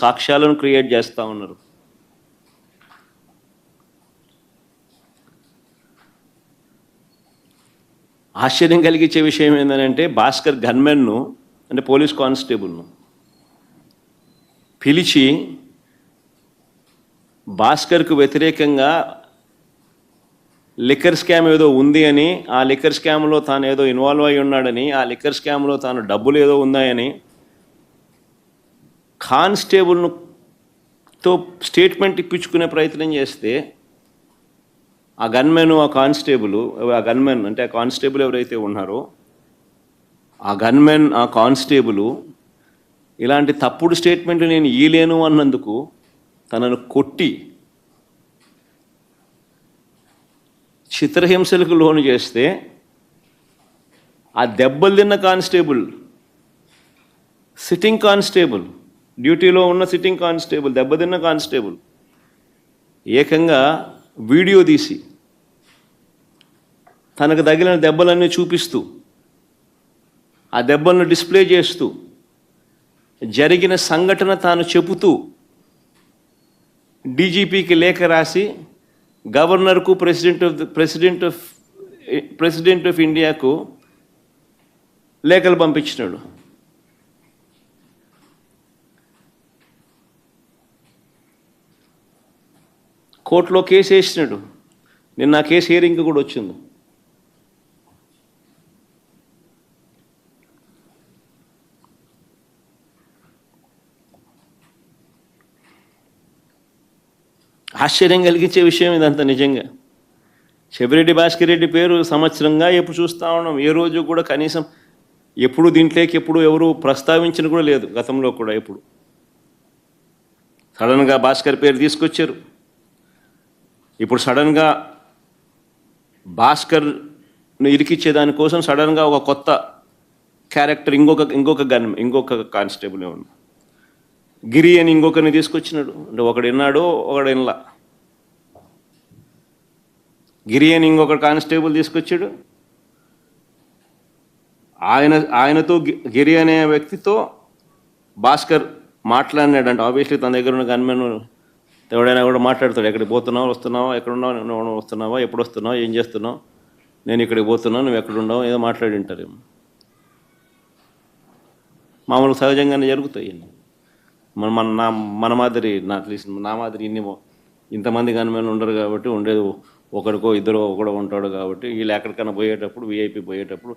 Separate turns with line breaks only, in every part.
సాక్ష్యాలను create చేస్తూ ఉన్నారు. ఆశ్చర్యం కలిగించే విషయం ఏంటంటే భాస్కర్ గన్మెన్ను అంటే పోలీస్ కానిస్టేబుల్ను పిలిచి భాస్కర్కు వ్యతిరేకంగా లిక్కర్ స్కామ్ ఏదో ఉంది అని ఆ లిక్కర్ స్కామ్లో తాను ఏదో ఇన్వాల్వ్ అయి ఉన్నాడని ఆ లిక్కర్ స్కామ్లో తాను డబ్బులు ఏదో ఉన్నాయని కానిస్టేబుల్ను తో స్టేట్మెంట్ ఇప్పించుకునే ప్రయత్నం చేస్తే ఆ గన్మెన్ ఆ కానిస్టేబుల్ ఆ గన్మెన్ అంటే ఆ కానిస్టేబుల్ ఎవరైతే ఉన్నారో ఆ గన్మెన్ ఆ కానిస్టేబుల్ ఇలాంటి తప్పుడు స్టేట్మెంట్ నేను ఈలేను అన్నందుకు తనను కొట్టి చిత్రహింసలకు లోను చేస్తే ఆ దెబ్బలు తిన్న కానిస్టేబుల్ సిట్టింగ్ కానిస్టేబుల్ డ్యూటీలో ఉన్న సిట్టింగ్ కానిస్టేబుల్ దెబ్బతిన్న కానిస్టేబుల్ ఏకంగా వీడియో తీసి తనకు తగిలిన దెబ్బలన్నీ చూపిస్తూ ఆ దెబ్బలను డిస్ప్లే చేస్తూ జరిగిన సంఘటన తాను చెబుతూ డీజీపీకి లేఖ రాసి గవర్నర్కు president of president of president of ఇండియాకు లేఖలు పంపించినాడు. కోర్టులో కేసు వేసినాడు. నిన్న కేసు హియరింగ్ కూడా వచ్చింది. ఆశ్చర్యం కలిగించే విషయం ఇదంతా నిజంగా. చెవిరెడ్డి భాస్కర్ రెడ్డి పేరు సంవత్సరంగా ఎప్పుడు చూస్తూ ఉన్నాం. ఏ రోజు కూడా కనీసం ఎప్పుడు దీంట్లోకి ఎప్పుడు ఎవరు ప్రస్తావించిన కూడా లేదు గతంలో కూడా ఎప్పుడు. సడన్గా భాస్కర్ పేరు తీసుకొచ్చారు. ఇప్పుడు సడన్గా భాస్కర్ను ఇరికిచ్చే దానికోసం సడన్గా ఒక కొత్త క్యారెక్టర్ ఇంకొక ఇంకొక గన్ ఇంకొక కానిస్టేబుల్ ఇవ్వండి గిరి అని ఇంకొకరిని తీసుకొచ్చినాడు. అంటే ఒకడు విన్నాడు ఒకడు వినలా గిరి అని ఇంకొక కానిస్టేబుల్ తీసుకొచ్చాడు. ఆయన ఆయనతో గిరి అనే వ్యక్తితో భాస్కర్ మాట్లాడినాడు అంటే ఆబ్వియస్లీ తన దగ్గర ఉన్న గన్మెన్ ఎవడైనా కూడా మాట్లాడతాడు ఎక్కడికి పోతున్నావు వస్తున్నావా ఎక్కడున్నావు వస్తున్నావా ఎప్పుడు వస్తున్నావు ఏం చేస్తున్నావు నేను ఇక్కడికి పోతున్నావు నువ్వు ఎక్కడ ఉన్నావు ఏదో మాట్లాడి ఉంటారు. మామూలు సహజంగానే జరుగుతాయి మన మన నా మన మాదిరి నా తెలిసిన నా మాదిరి ఇన్ని ఇంతమంది గన్మెన్ ఉండరు కాబట్టి ఉండేది ఒకరికో ఇద్దరు ఒకడో ఉంటాడు కాబట్టి వీళ్ళు ఎక్కడికైనా పోయేటప్పుడు వీఐపీ పోయేటప్పుడు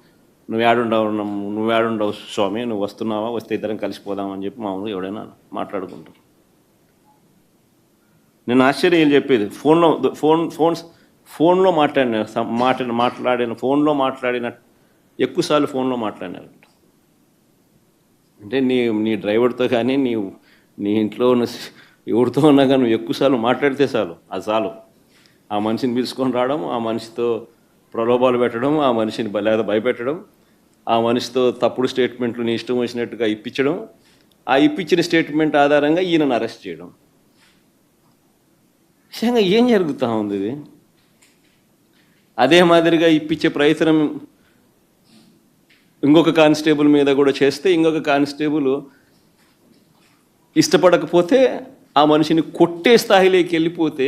నువ్వు ఏడుండవు నువ్వు ఏడుండవు స్వామి నువ్వు వస్తున్నావా వస్తే ఇద్దరం కలిసిపోదామని చెప్పి మామూలుగా ఎవడైనా మాట్లాడుకుంటారు. నేను ఆశ్చర్యం ఏం చెప్పేది? ఫోన్లో ఫోన్ ఫోన్స్ ఫోన్లో మాట్లాడిన మాట మాట్లాడిన మాట్లాడిన ఫోన్లో మాట్లాడిన ఎక్కువసార్లు ఫోన్లో మాట్లాడినారు అంటే నీ నీ డ్రైవర్తో కానీ నీ నీ ఇంట్లో ఉన్న ఎవరితో ఉన్నా కానీ నువ్వు ఎక్కువసార్లు మాట్లాడితే చాలు అది చాలు. ఆ మనిషిని పిలుచుకొని రావడం ఆ మనిషితో ప్రలోభాలు పెట్టడం ఆ మనిషిని లేదా భయపెట్టడం ఆ మనిషితో తప్పుడు స్టేట్మెంట్లు నీ ఇష్టం వచ్చినట్టుగా ఇప్పించడం ఆ ఇప్పించిన స్టేట్మెంట్ ఆధారంగా ఈయనను అరెస్ట్ చేయడం. నిజంగా ఏం జరుగుతూ ఉంది ఇది? అదే మాదిరిగా ఇప్పించే ప్రయత్నం ఇంకొక కానిస్టేబుల్ మీద కూడా చేస్తే ఇంకొక కానిస్టేబుల్ ఇష్టపడకపోతే ఆ మనిషిని కొట్టే స్థాయిలోకి వెళ్ళిపోతే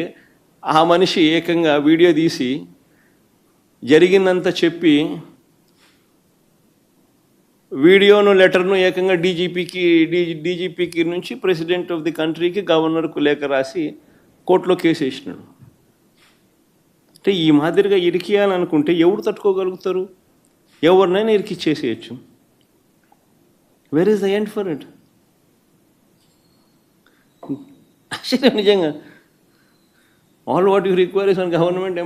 ఆ మనిషి ఏకంగా వీడియో తీసి జరిగిందంతా చెప్పి వీడియోను లెటర్ను ఏకంగా డీజీపీకి డీ డీజీపీకి నుంచి ప్రెసిడెంట్ ఆఫ్ ది కంట్రీకి గవర్నర్కు లేఖ రాసి కోర్టులో కేసు వేసినాడు. అంటే ఈ మాదిరిగా ఇరికియాలనుకుంటే ఎవరు తట్టుకోగలుగుతారు? ఎవరినైనా ఇరికిచ్చేసేయచ్చు where is the end for it నిజంగా all what you require is government